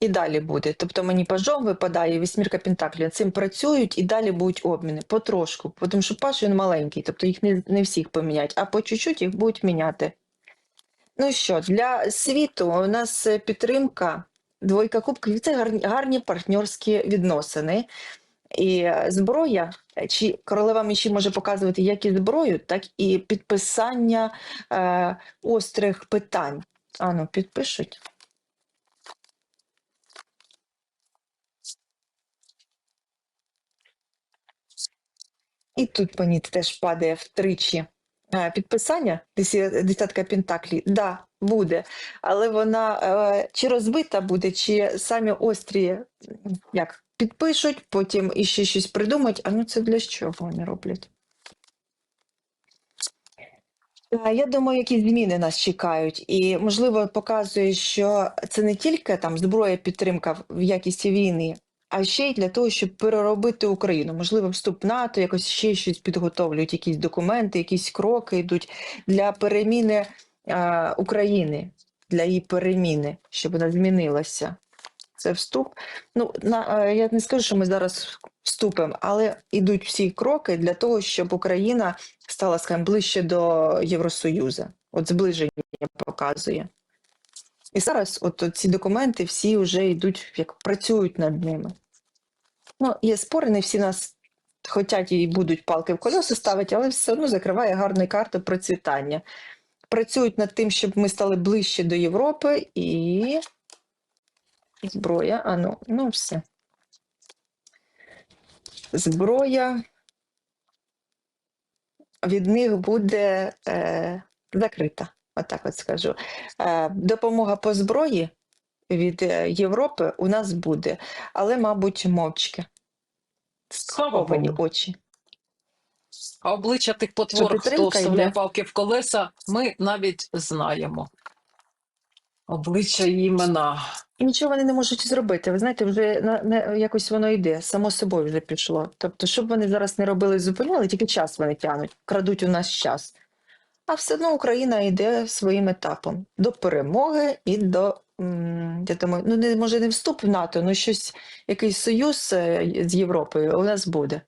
і далі буде. Тобто мені пажом випадає вісьмірка Пентаклів. Цим працюють і далі будуть обміни потрошку. Тому що паж він маленький, тобто їх не, не всіх поміняють, а по чуть-чуть їх будуть міняти. Ну що, для світу у нас е, підтримка, двойка кубків це гарні, гарні партнерські відносини. І е, зброя, чи королева мечі може показувати як і зброю, так і підписання е, острих питань. Ану, підпишуть. І тут мені теж падає втричі е, підписання, десятка пентаклів. Да, буде. Але вона е, чи розбита буде, чи самі острі як, підпишуть, потім іще щось придумають. А ну це для чого вони роблять? Е, Я думаю, якісь зміни нас чекають, і можливо показує, що це не тільки там зброя підтримка в якісті війни, а ще й для того, щоб переробити Україну. Можливо, вступ НАТО, якось ще щось підготовлюють, якісь документи, якісь кроки йдуть для переміни е, України, для її переміни, щоб вона змінилася. Це вступ. Ну, на, я не скажу, що ми зараз вступимо, але йдуть всі кроки для того, щоб Україна стала, скажімо, ближче до Євросоюзу. От зближення показує. І зараз от, ці документи всі вже йдуть, як працюють над ними. Ну, є спори, не всі нас хочуть і будуть палки в колеса ставити, але все одно закриває гарні карти процвітання. Працюють над тим, щоб ми стали ближче до Європи і зброя. А ну, ну все. Зброя від них буде е, закрита. Отак от скажу. Е, допомога по зброї від е, Європи у нас буде, але, мабуть, мовчки. Сховані очі. А обличчя тих потвор, хто вставляє палки в колеса, ми навіть знаємо. Обличчя і імена. І нічого вони не можуть зробити. Ви знаєте, вже на, на, якось воно йде, само собою вже пішло. Тобто, щоб вони зараз не робили, зупиняли, тільки час вони тягнуть, крадуть у нас час. А все одно Україна йде своїм етапом до перемоги і до, я думаю, ну не може не вступ в НАТО, ну щось, якийсь союз е, з Європою у нас буде.